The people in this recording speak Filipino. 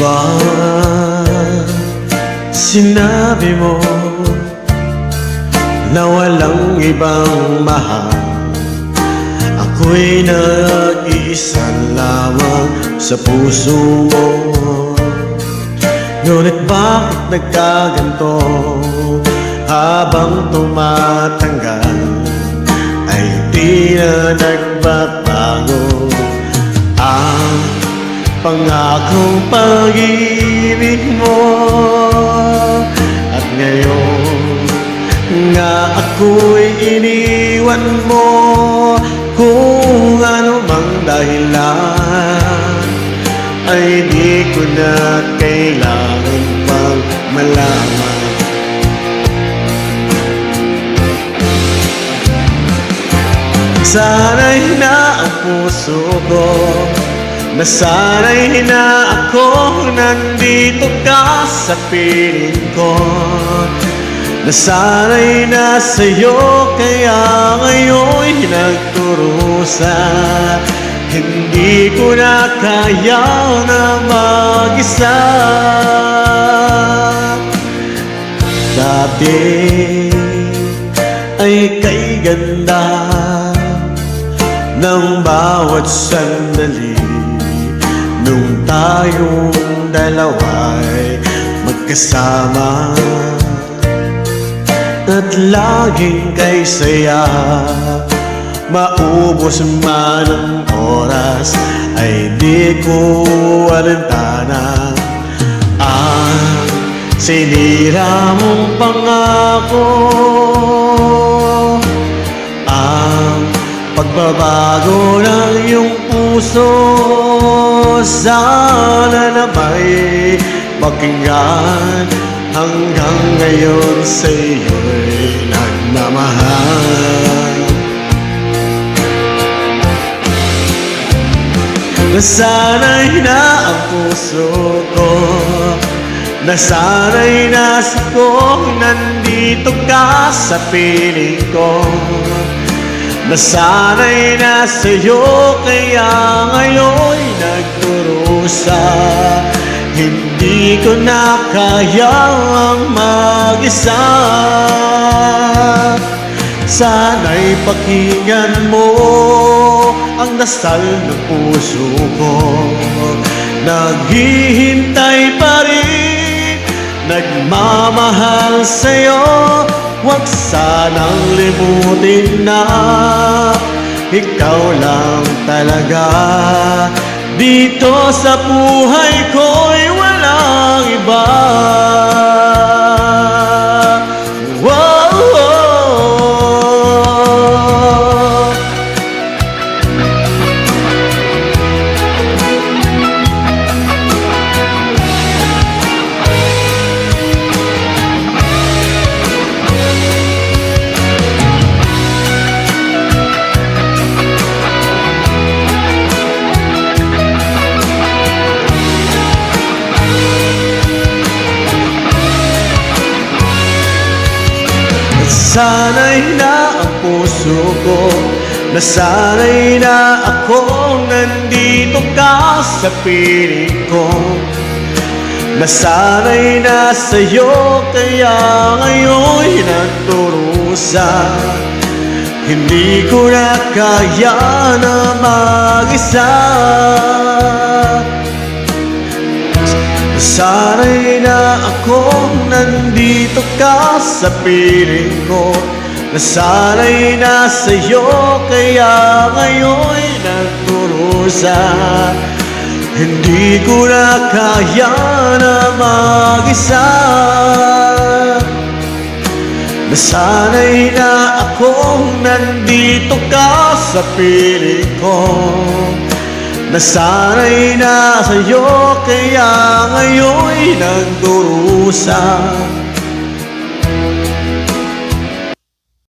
ba sinabi mo na walang ibang mahal. Ako'y nag-iisa lamang sa puso mo. Ngunit bakit nagkaganto habang tumatanggal? Ay di na nagbabago pangakong pag-ibig mo. At ngayon nga ako'y iniwan mo Kung ano mang dahilan Ay di ko na kailangan pang malaman. Sana'y na ang puso ko Nasanay na ako nandito ka sa piling ko. Na sa'yo kaya ngayon'y nagturusa Hindi ko na kaya na mag-isa. Dati ay kay ganda ng bawat sandali tayong dalawa'y magkasama. At laging kay saya Maubos man ang oras Ay di ko alintana. Ang sinira mong pangako Ang pagbabago ng iyong puso Sana na may pakinggan Hanggang ngayon sa iyo'y nagmamahal. Nasanay na ang puso ko na sa kong nandito ka sa piling ko Nasanay na sa'yo kaya ngayon nagturusa Hindi ko na kayang mag-isa. Sana'y pakinggan mo ang dasal ng puso ko. Naghihintay pa rin Nagmamahal sa'yo Huwag sanang limutin na Ikaw lang talaga. Dito sa buhay ko'y walang iba Sana'y na ang puso ko Nasanay na ako nandito ka sa piling ko. Nasanay na sa'yo kaya ngayon'y nagturusa Hindi ko na kaya na mag-isa Sana'y na ako nandito ka sa piling ko Nasanay na sa'yo kaya ngayon'y nagturusa Hindi ko na kaya na mag-isa. Nasanay na ako nandito ka sa piling ko Na sa'yo kaya ngayon'y nagdurusa